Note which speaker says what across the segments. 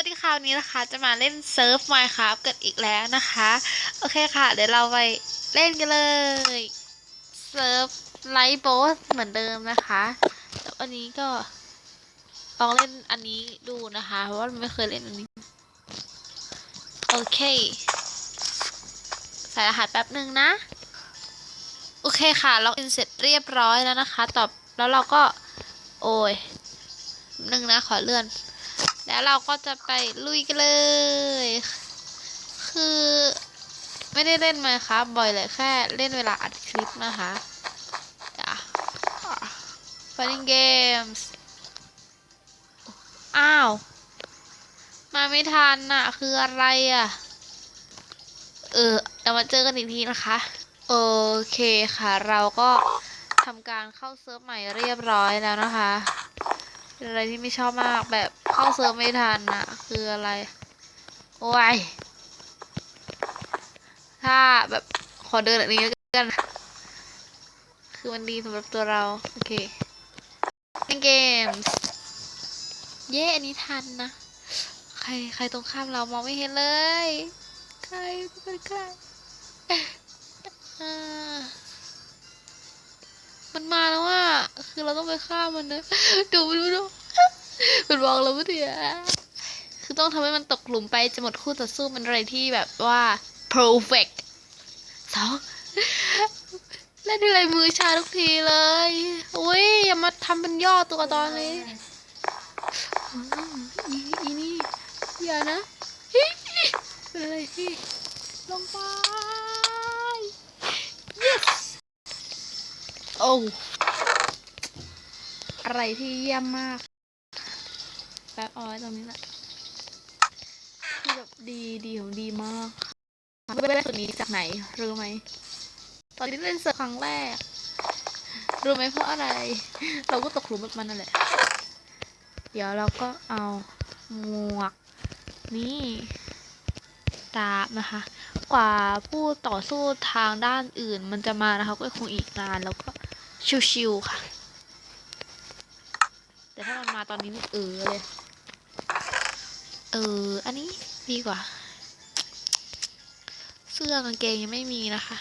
Speaker 1: วัสดีค่ะวันนี้นะคะ จะมาเล่นเซิร์ฟไมค์ครับกันอีกแล้วนะคะ โอเคค่ะ เดี๋ยวเราไปเล่นกันเลยเซิร์ฟไลท์โบสเหมือนเดิมนะคะแต่วันนี้ก็ลองเล่นอันนี้ดูนะคะ เพราะว่าไม่เคยเล่นอันนี้ โอเคใส่รหัสแป๊บหนึ่งนะ โอเคค่ะล็อกอินเสร็จเรียบร้อยแล้วนะคะ ตอบแล้วเราก็ โอ้ยหนึ่งนะขอเลื่อน แล้วเราก็จะไปลุยกันเลย คือไม่ได้เล่นมาครับ บ่อยเลยแค่เล่นเวลาอัดคลิปนะคะจ้ะ Fighting Games อ้าว มาไม่ทันน่ะ คืออะไรอะ เออเดี๋ยวมาเจอกันอีกทีนะคะ โอเคค่ะ เราก็ทำการเข้าเซิร์ฟใหม่เรียบร้อยแล้วนะคะ เป็นอะไรที่ไม่ชอบมากแบบเข้าเซิร์ฟไม่ทันอะคืออะไร โอ้ย ถ้าแบบขอเดินอันนี้แล้วกัน คือมันดีสำหรับตัวเรา โอเคเล่นเกมส์เย้อันนี้ทันนะ ใครใครตรงข้ามเรามองไม่เห็นเลย ใครเป็นใคร มันมาแล้วอะคือเราต้องไปฆ่ามันนะดูดูดูมันบอกเราไม่ดีอะคือต้องทำให้มันตกหลุมไปจะหมดคู่ต่อสู้มันอะไรที่แบบว่า perfect สองเล่นทีไรมือชาทุกทีเลยอุ้ยอย่ามาทำเป็นย่อตัวตอนนี้อีอีนี่อย่านะเป็นอะไรที่ลงไป โอ้อะไรที่เยี่ยมมากแป๊บเอาไว้ตรงนี้แหละคือแบบดีดีของดีมากไม่ได้สุดนี้จากไหนรู้ไหมตอนที่เล่นเซิร์ฟครั้งแรกรู้ไหมเพราะอะไร เราก็ตกหลุมแบบมันนั่นแหละ เดี๋ยวเราก็เอาหมวก นี่ดาบนะคะ กว่าผู้ต่อสู้ทางด้านอื่นมันจะมานะคะ ก็คงอีกนานแล้วก็ ชิวๆค่ะ แต่ถ้ามันมาตอนนี้นี่เออเลย เออ อันนี้ดีกว่า เสื้อกางเกงยังไม่มีนะคะ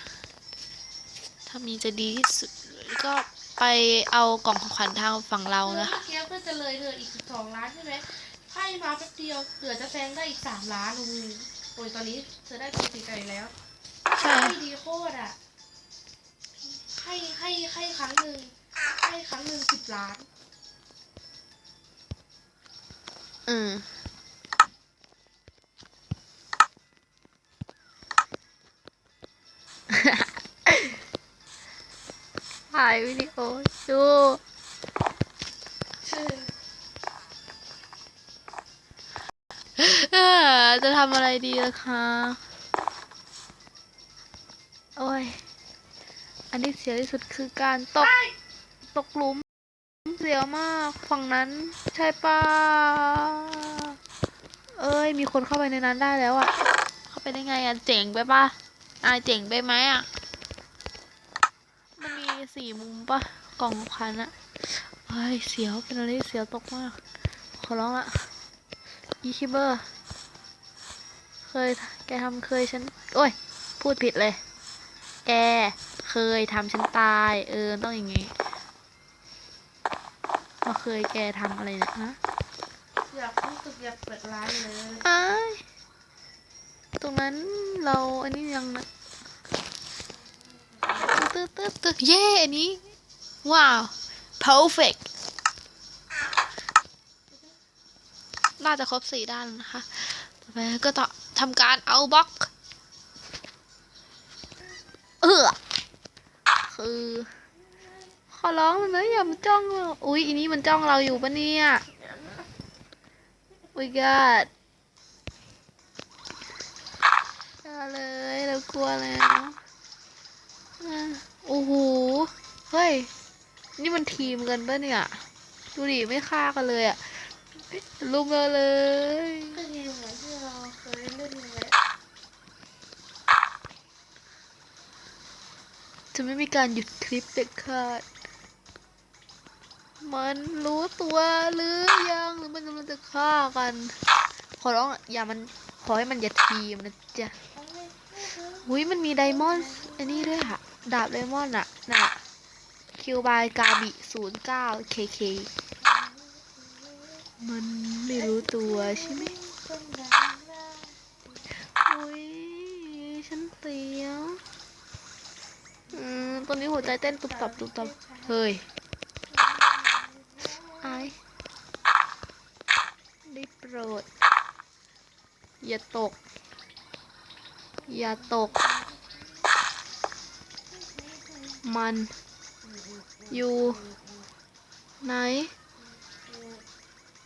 Speaker 1: ถ้ามีจะดีที่สุดก็ไปเอากล่องของขวัญทางฝั่งเรานะ
Speaker 2: เมื่อกี้ก็จะเลยเธออีกสองล้านใช่ไหมไพ่มาแป๊บเดียวเหลือจะแซงได้อีกสามล้านโอ้โหโอ้ยตอนนี้เธอได้ตัวสีไก่แล้ว
Speaker 1: ใช่
Speaker 2: ให้ดีโคตรอะให้ ให้ให้ครั้งหนึ่งให้ครั้งหนึ่งสิบล้าน
Speaker 1: อืมถ่ายวิดีโอดูเออจะทำอะไรดีล่ะคะ โอ้ยอั นที่เสียที่สุดคือการตกตกหลุม เสียวมากฝั่งนั้นใช่ปะเอ้ยมีคนเข้าไปในนั้นได้แล้วอะเข้าไปได้ไงอะเจ๋งไปปะอายเจ๋งไปไหมอะมันมีสี่มุมปะกล่องขวัญอะเฮ้ยเสียวเป็นอะไรที่เสียวตกมาก ขอร้องละอีคิเบอร์เคยแกทำเคยฉัน โอ้ย พูดผิดเลย แก เคยทำฉันตาย เออ ต้องอย่างงี้ว่าเคยแกทำอะไรเนี่ยฮะ
Speaker 2: อยากรู้สึกอยากเปิดร้านเลย
Speaker 1: อ้ายตรงนั้นเราอันนี้ยังนะตึ๊ดตึ๊ดตึ๊ดเย้อันนี้ ว้าว perfect น่าจะครบสี่ด้านแล้วนะคะ ต่อไปก็ต้องทำการเอาบล็อก เออ คือ ขอร้องเลยนะอย่ามาจ้องเราอุ๊ยอันนี้มันจ้องเราอยู่ปะเนี่ย We got อย่าเลยเรากลัวแล้วโอ้โห เฮ้ย นี่มันทีมกันปะเนี่ย ดูดิไม่ฆ่ากันเลยอะลุมเราเลย
Speaker 2: ก็ดีเหมือนที่เราเคยเล่นเลย
Speaker 1: จะไม่มีการหยุดคลิปเด็ดขาด มันรู้ตัวหรือยังหรือมันกำลังจะฆ่ากัน ขอร้องอย่ามันขอให้มันอย่าทีมนะจ๊ะอุ้ยมันมีไดมอนด์อันนี้ด้วยอะดาบไดมอนด์อะน่ะคิวบายกาบิศูนย์เก้าเคเคมันไม่รู้ตัวใช่ไหมอุ้ยฉันเตียว อืมตอนนี้หัวใจเต้นตุบตับตุบตับเฮ้ยไอายได้โปรด อย่าตก อย่าตก มัน อยู่ ไหน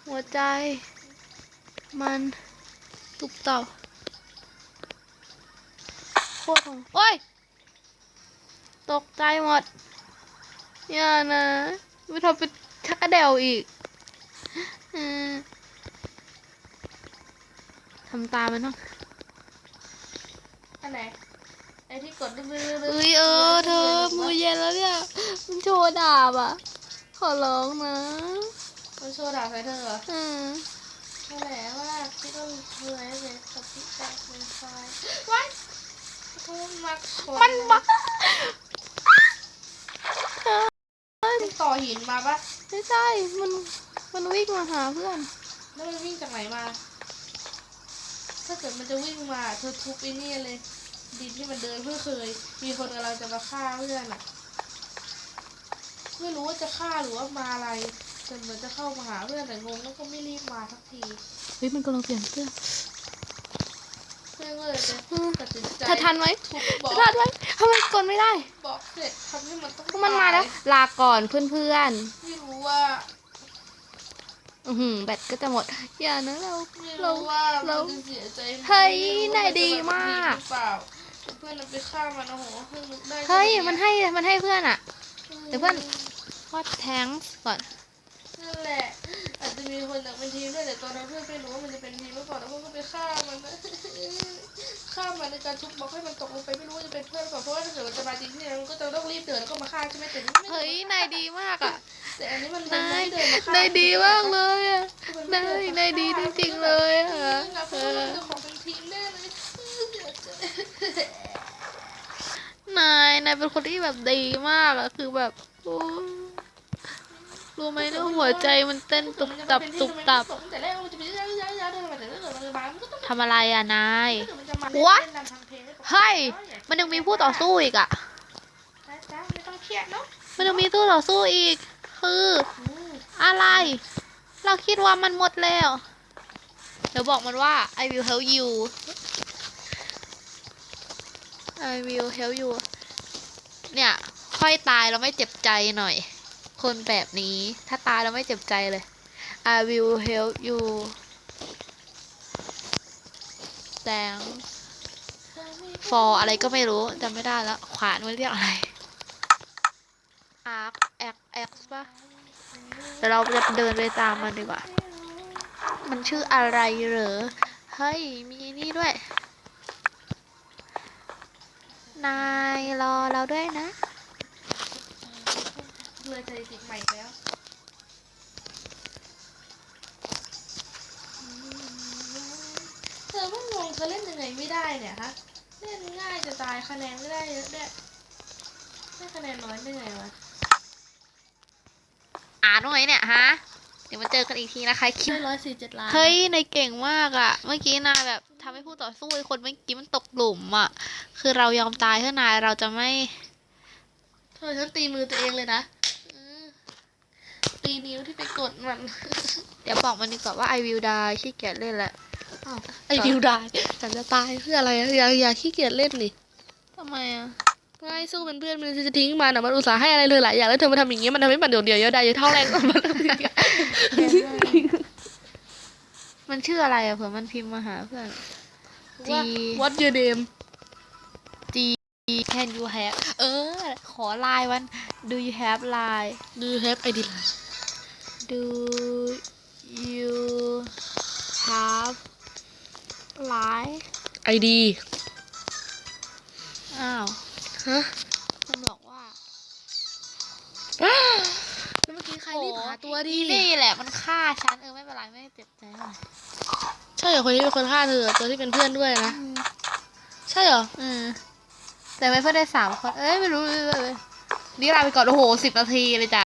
Speaker 1: หัวใจ มัน ตุบตับโคตรของโอ้ย ตกใจหมดอย่านะไม่ทำเป็นชักกระเดวอีกอืมทำตามมันต้อง
Speaker 2: อันไหนไอ้ที่กดดื้อ
Speaker 1: เอ้ยเออเธอมือเย็นแล้วเนี่ยมันโชว์ดาบอะ ขอร้องนะ
Speaker 2: มันโชว์ดาบใส่เธอเหรอ
Speaker 1: อืม
Speaker 2: นั่นแหละว่าที่ต้องเลื่อยเลยกับพี่แจ็คเป็นไฟว้ายเขามาค
Speaker 1: มันบ้าเธอ
Speaker 2: มัน ต่อหินมาปะ
Speaker 1: ไม่ใช่ มัน มันวิ่งมาหาเพื่อน
Speaker 2: แล้วมันวิ่งจากไหนมา ถ้าเกิดมันจะวิ่งมาเธอทุบไอ้นี่เลย ดินที่มันเดินเพื่อเคย มีคนกำลังจะมาฆ่าเพื่อนอะไม่รู้ว่าจะฆ่าหรือว่ามาอะไรแต่เหมือนจะเข้ามาหาเพื่อนแต่งงแล้วก็ไม่รีบมาสักที
Speaker 1: เฮ้ยมันกำลังเปลี่ยนเสื้อ
Speaker 2: เพื่อนก็เลยจะ
Speaker 1: อืม
Speaker 2: ตัดสินใจ
Speaker 1: เธอทันไหม
Speaker 2: ทุบ
Speaker 1: เธ
Speaker 2: บอ
Speaker 1: อกทันไหม ทำไมกดไม่ได้
Speaker 2: บอกเสร็จทำให้มันต้อง
Speaker 1: มันมาแล้ว
Speaker 2: ตย
Speaker 1: ลาก่อนเพื่อน
Speaker 2: ไม่รู้ว่า
Speaker 1: ๆอือหือแบตก็จะหมด อย่านะเรา
Speaker 2: ไม่
Speaker 1: เรา
Speaker 2: รู้ว่า
Speaker 1: เรา
Speaker 2: มันจะเสียใจไหม
Speaker 1: เฮ้ย
Speaker 2: ไม่รู้ว่
Speaker 1: นายดีมาก
Speaker 2: นจะแบบนี้หรือเปล่าแต่เพื่อนเราไปฆ่ามันโอ้โหเพิ่งนึกได้
Speaker 1: เฮ้ย มันให้มันให้เพื่อนอะเดี๋ยวเพื่อนก็แทงก่อน
Speaker 2: นั่นแหละอาจจะมีคนอยากเป็นทีมด้วยแต่ตอนนั้นเพื่อนไม่รู้ว่ามันจะเป็นทีมหรือเปล่าแล้วเพื่อนก็ไปฆ่ามันนะ ฆ่ามันในการทุบบล็อกให้มันตกลงไปไม่รู้ว่าจะเป็นเพื่อนหรือเปล่าเพราะว่าถ้าเกิดมันจะมาจริงที่มันก็จะต้องรีบเดินแล้วก็มาฆ่าใช่ไหมแต่นี่ไม่
Speaker 1: เฮ้ยนายดีมากอะ
Speaker 2: แต่อันนี้มัน
Speaker 1: นาย
Speaker 2: ไม่เดินมาฆ่านา
Speaker 1: ยดีมากเลยอะ
Speaker 2: มันไม่
Speaker 1: นาย
Speaker 2: เดิม
Speaker 1: นายดีจริงๆเลยอะ
Speaker 2: นะ
Speaker 1: เอ
Speaker 2: เพื่อน
Speaker 1: อ
Speaker 2: เราจะขอเป็นทีมแน่เลยเสียใจ
Speaker 1: นายนายเป็นคนที่แบบดีมากอะคือแบบโอ้ยรู้ไหมเนี่ยหัวใจมันเต้นตุบตับตุบตับ
Speaker 2: แต่แรกมันจะเป็นย้ายย้ายย้ายเดินมาแต่
Speaker 1: ทำอะไรอะนายา
Speaker 2: เกิดมันจะมา
Speaker 1: What?
Speaker 2: เฮ้
Speaker 1: ย มันยังมีผู้ต่อสู้อีกอะ
Speaker 2: ไม่ต้องเครียดเนาะ
Speaker 1: มันยังมีตู้ต่อสู้อีก คือ
Speaker 2: อืม
Speaker 1: อะไร เราคิดว่ามันหมดแล้ว เดี๋ยวบอกมันว่า I will help you I will help you เนี่ย ค่อยตายแล้วไม่เจ็บใจหน่อย คนแบบนี้ ถ้าตายแล้วไม่เจ็บใจเลย I will help you thanks for อะไรก็ไม่รู้จำไม่ได้แล้ว ขวานมันเรียกอะไร arc x x ปะเดี๋ยวเราจะเดินไปตามมันดีกว่า มันชื่ออะไรเหรอ เฮ้ย มีนี่ด้วย นายรอเราด้วยนะ
Speaker 2: เลยสถิติใหม่แล้ว อไม่งงเธอเล่นยังไงไม่ได้เนี่ยฮะเล่นง่ายจะตายคะแนนไม่ได้เยอะด้วยได้คะแนนน้อยได้ไงวะ
Speaker 1: อ่านตรงไหนเนี่ยฮะเดี๋ยวมาเจอกันอีกทีนะคะคลิป
Speaker 2: ได้ร้อยสี่เจ็ดล้าน
Speaker 1: เฮ้ยนายเก่งมากอะเมื่อกี้นายแบบทำให้ผู้ต่อสู้ไอ้คนเมื่อกี้มันตกหลุมอะคือเรายอมตายเพื่อนายเราจะไม่
Speaker 2: เธอฉันตีมือตัวเองเลยนะเออตีนิ้วที่ไปกดมัน
Speaker 1: เดี๋ยวบอกมันดีกว่าว่า I will die ขี้เกียจเล่นละ
Speaker 2: ไอ้ดิวได้ฉันจะตายเพื่ออะไรอะอย่าอย่าขี้เกียจเล่นดิ
Speaker 1: ทำไมอะ
Speaker 2: ง่ายสู้เป็นเพื่อนมันจะทิ้งมันอะมันอุตส่าห์ให้อะไรเลยหลายอย่างแล้วเธอมาทำอย่างเงี้ยมันทำให้มันเดี๋ยวเดียวเยอะได้เยอะเท่าแรงมัน
Speaker 1: มันชื่ออะไรอะเผื่อมันพิมพ์มาหาเพื่อน G
Speaker 2: What your name
Speaker 1: G can you have เออ ขอไลน์วัน do you have line
Speaker 2: Do you have ID
Speaker 1: do you have line
Speaker 2: ID
Speaker 1: อ้าว
Speaker 2: ฮะ
Speaker 1: มันบอกว่า
Speaker 2: แล้วเมื่อกี้ใครรีบหาตัวดิ
Speaker 1: อีนี่แหละมันฆ่าฉันเออไม่เป็นไรไม่เจ็บใจเท่าไหร่
Speaker 2: ใช่เหรอคนที่เป็นคนฆ่าเธอตัวที่เป็นเพื่อนด้วยนะใช่เหรอ
Speaker 1: อืมแต่ไม่เพื่อนได้สามคนเอ้ยไม่รู้เลยนี่ลาไปก่อนโอ้โหสิบนาทีเลยจ้ะ